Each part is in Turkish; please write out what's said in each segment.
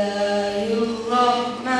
Bismillahirrahmanirrahim.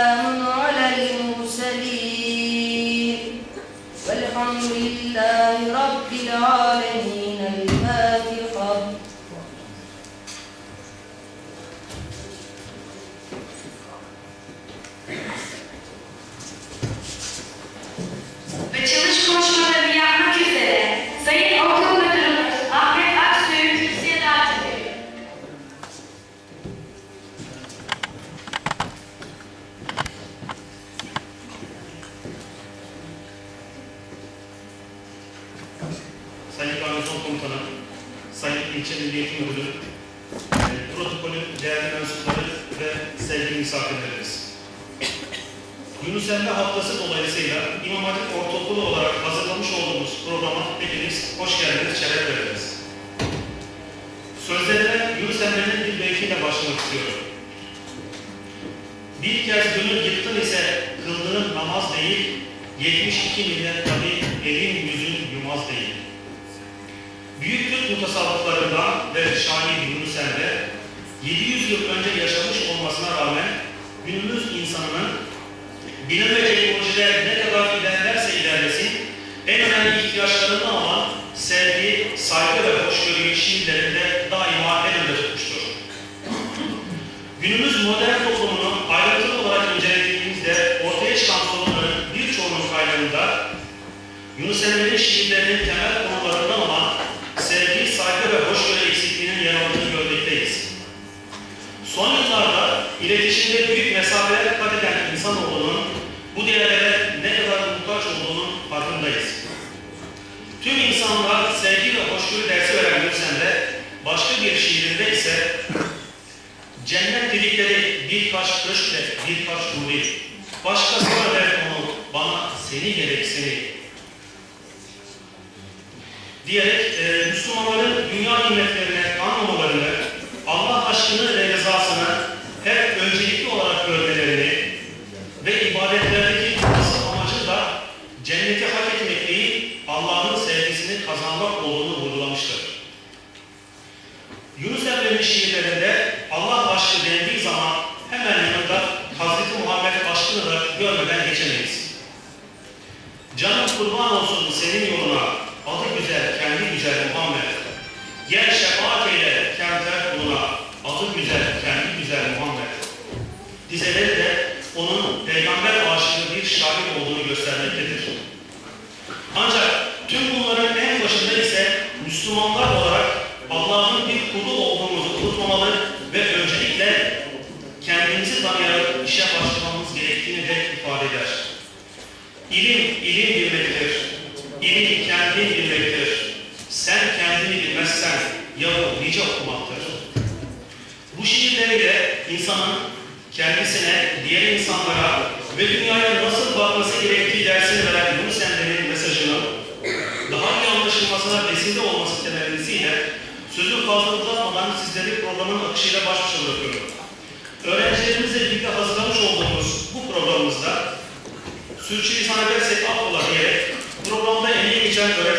لله رب العالمين الفاتحة. İlçe Milli Eğitim Müdürü, e, protokolün değerli mensupları ve sevgili misafirlerimiz. Yunus Emre Haftası dolayısıyla İmam Hatip Ortaokulu olarak hazırlamış olduğumuz programa hepiniz hoş geldiniz, şeref verdiniz. Sözlerime Yunus Emre'nin bir beytiyle başlamak istiyorum. Bir kez gönül yıktın ise kıldığın namaz değil, 72 millet tabi elin yüzün yumaz değil. Büyük Türk mutasavvıflarından ve şair Yunus Emre, 700 yıl önce yaşamış olmasına rağmen günümüz insanının bilim ve teknolojiler ne kadar ilerlerse ilerlesin, en önemli ihtiyaçlarından olan sevgi, saygı ve hoşgörüyü şiirlerinde daima en önde tutmuştur. Günümüz modern toplumunu ayrıntılı olarak incelediğimizde ortaya çıkan sorunların birçoğunun kaynağında Yunus Emre'nin şiirlerinin temel konularından farkındayız. Tüm insanlar sevgi ve hoşgörü dersi veren Emre, başka bir şiirinde ise Cennet dedikleri birkaç köşkle birkaç nuri. Başkasına ver onu, bana seni gerek seni. Diyerek e, Müslümanların dünya nimetlerine kanmamalarını, Allah aşkını ve rızasını Emre'nin şiirlerinde Allah aşkı dendiği zaman hemen yanında Hazreti Muhammed aşkını da görmeden geçemeyiz. Canım kurban olsun senin yoluna, adı güzel, kendi güzel Muhammed. Gel şefaat eyle kenter kuluna, adı güzel, kendi güzel Muhammed. Dizeleri de onun peygamber aşığı bir şair olduğunu göstermektedir. İşe başlamamız gerektiğini de ifade eder. İlim, ilim bilmektir. İlim kendini bilmektir. Sen kendini bilmezsen yahu nice okumaktır. Bu şiirleriyle insanın kendisine, diğer insanlara ve dünyaya nasıl bakması gerektiği dersini veren Yunus Emre'nin mesajını daha iyi anlaşılmasına vesile olması temennisiyle sözü fazla uzatmadan sizleri programın akışıyla baş başa bırakıyorum. Öğrencilerimizle birlikte hazırlamış olduğumuz bu programımızda sürçülisan edersek affola diyerek programda emeği geçen öğretmenlerimize